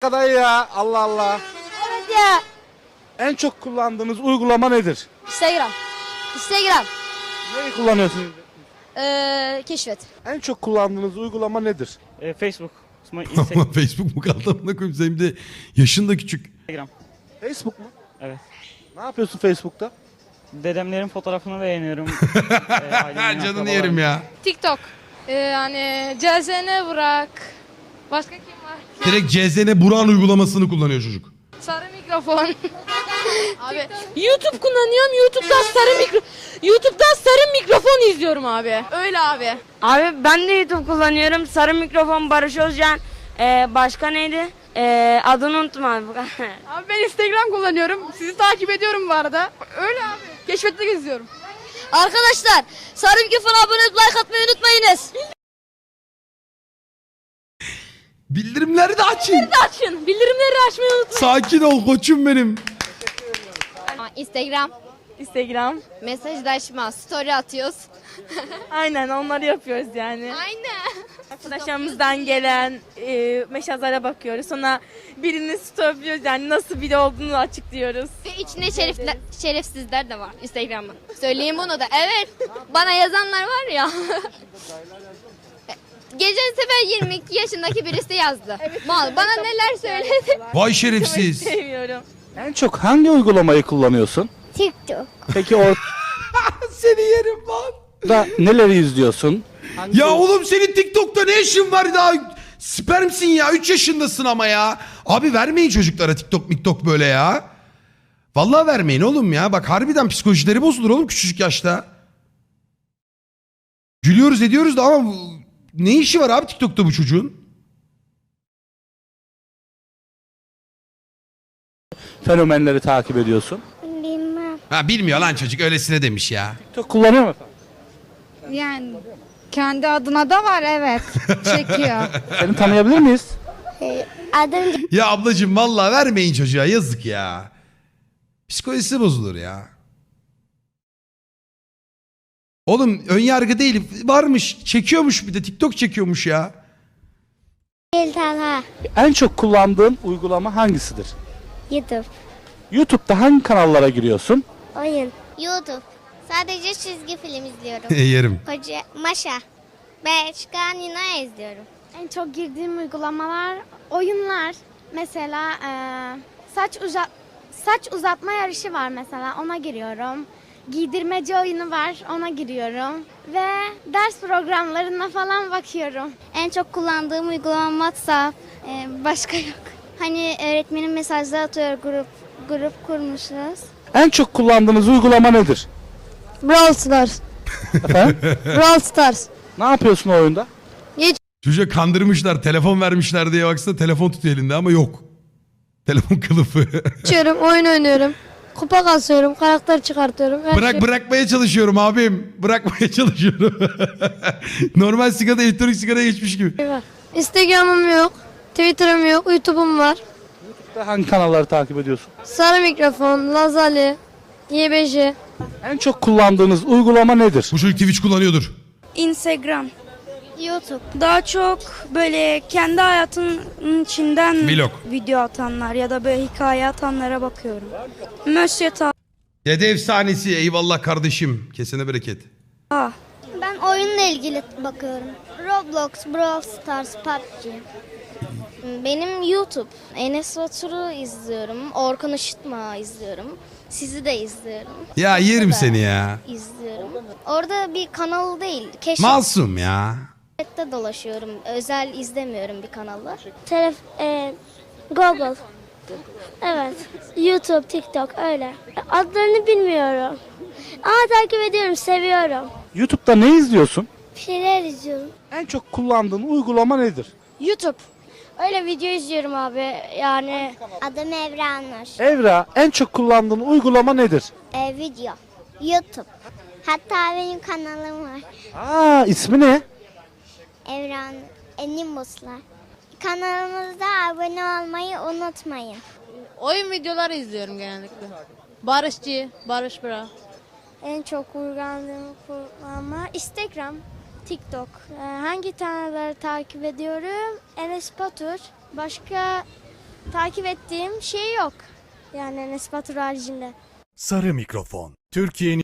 kadar ya Allah Allah. Evet ya. En çok kullandığınız uygulama nedir? Instagram. Instagram. Neyi kullanıyorsunuz? Ee, keşfet. En çok kullandığınız uygulama nedir? E, Facebook, Ama Ama Instagram. Facebook mu kaldı amına koyayım senin de yaşın da küçük. Facebook mu? Evet. Ne yapıyorsun Facebook'ta? Dedemlerin fotoğrafını beğeniyorum. e, ailemin, Canını yerim ya. TikTok. Ee, yani CZN Burak. Başka kim var? Direkt CZN Buran uygulamasını kullanıyor çocuk. Sarı mikrofon. abi YouTube kullanıyorum. YouTube'dan sarı mikro YouTube'dan sarı mikrofon izliyorum abi. Öyle abi. Abi ben de YouTube kullanıyorum. Sarı mikrofon Barış Özcan. Ee, başka neydi? Ee, adını unuttum abi. Abi ben Instagram kullanıyorum. Sizi takip ediyorum bu arada. Öyle abi. Keşfette geziyorum. Arkadaşlar sarı mikrofona abone olup like atmayı unutmayınız. Bildirimleri de açın. Açın. Bildirimleri açmayı unutmayın. Sakin ol koçum benim. Instagram. Instagram. Mesajlaşma. Story atıyoruz. Aynen onları yapıyoruz yani. Aynen. Arkadaşlarımızdan gelen e, mesajlara bakıyoruz. Sonra birini stopliyoruz yani nasıl biri olduğunu açıklıyoruz. Ve içinde şerifler, şerefsizler de var Instagram'ın. Söyleyeyim bunu da. Evet. Bana yazanlar var ya. Geçen sefer 22 yaşındaki birisi yazdı. Mal bana neler söyledi. Vay şerefsiz. Sevmiyorum. En çok hangi uygulamayı kullanıyorsun? TikTok. Peki orada Seni yerim lan. neleri izliyorsun? Hangi Ya oğlum senin TikTok'ta ne işin var daha? Spermsin ya 3 yaşındasın ama ya. Abi vermeyin çocuklara TikTok miktok böyle ya. Vallahi vermeyin oğlum ya. Bak harbiden psikolojileri bozulur oğlum küçücük yaşta. Gülüyoruz ediyoruz da ama bu- ne işi var abi TikTok'ta bu çocuğun? fenomenleri takip ediyorsun? Bilmem. Ha bilmiyor lan çocuk öylesine demiş ya. TikTok kullanıyor mu efendim? Yani kendi adına da var evet. Çekiyor. Seni tanıyabilir miyiz? Adım Ya ablacığım vallahi vermeyin çocuğa yazık ya. Psikolojisi bozulur ya. Oğlum ön yargı değil varmış çekiyormuş bir de TikTok çekiyormuş ya. Talha. En çok kullandığın uygulama hangisidir? YouTube. YouTube'da hangi kanallara giriyorsun? Oyun. YouTube. Sadece çizgi film izliyorum. Yerim. Koca Maşa. Başka Nina izliyorum. En çok girdiğim uygulamalar oyunlar. Mesela eee, saç uzat saç uzatma yarışı var mesela ona giriyorum. Giydirmeci oyunu var ona giriyorum. Ve ders programlarına falan bakıyorum. En çok kullandığım uygulama WhatsApp. Ee, başka yok. Hani öğretmenin mesajları atıyor grup grup kurmuşuz. En çok kullandığınız uygulama nedir? Brawl Stars. Efendim? Brawl Stars. ne yapıyorsun o oyunda? Çocuğa kandırmışlar telefon vermişler diye baksana telefon tutuyor elinde ama yok. Telefon kılıfı. Açıyorum, oyun oynuyorum. Kupa kasıyorum, karakter çıkartıyorum. Her Bırak bırakmaya çalışıyorum abim. Bırakmaya çalışıyorum. Normal sigara elektronik sigaraya geçmiş gibi. şey var. Instagram'ım yok, Twitter'ım yok, YouTube'um var. Hangi kanalları takip ediyorsun? Sarı mikrofon, Lazali, YBJ. En çok kullandığınız uygulama nedir? Bu çocuk Twitch kullanıyordur. Instagram. YouTube. Daha çok böyle kendi hayatının içinden Vlog. video atanlar ya da böyle hikaye atanlara bakıyorum. Monsieur Dede efsanesi eyvallah kardeşim. Kesene bereket. Ben oyunla ilgili bakıyorum. Roblox, Brawl Stars, PUBG. Benim YouTube. Enes Batur'u izliyorum. Orkun Işıtma izliyorum. Sizi de izliyorum. Ya yerim seni ya. İzliyorum. Orada bir kanal değil. Keşfette Masum ya. Dolaşıyorum. Özel izlemiyorum bir kanalı. Telef e, Google. Evet. YouTube, TikTok öyle. Adlarını bilmiyorum. Ama takip ediyorum, seviyorum. YouTube'da ne izliyorsun? Bir şeyler izliyorum. En çok kullandığın uygulama nedir? YouTube. Öyle video izliyorum abi. Yani Adım Evra Nur. Evra en çok kullandığın uygulama nedir? E, video. YouTube. Hatta benim kanalım var. Aa ismi ne? Evren Enimuslar. Kanalımıza abone olmayı unutmayın. Oyun videoları izliyorum genellikle. Barışçı, Barış Bra. en çok uygulandığım uygulama Instagram, TikTok. Ee, hangi taneleri takip ediyorum? Enes Batur. Başka Takip ettiğim şey yok. Yani Enes Batur haricinde. Sarı Mikrofon. Türkiye'nin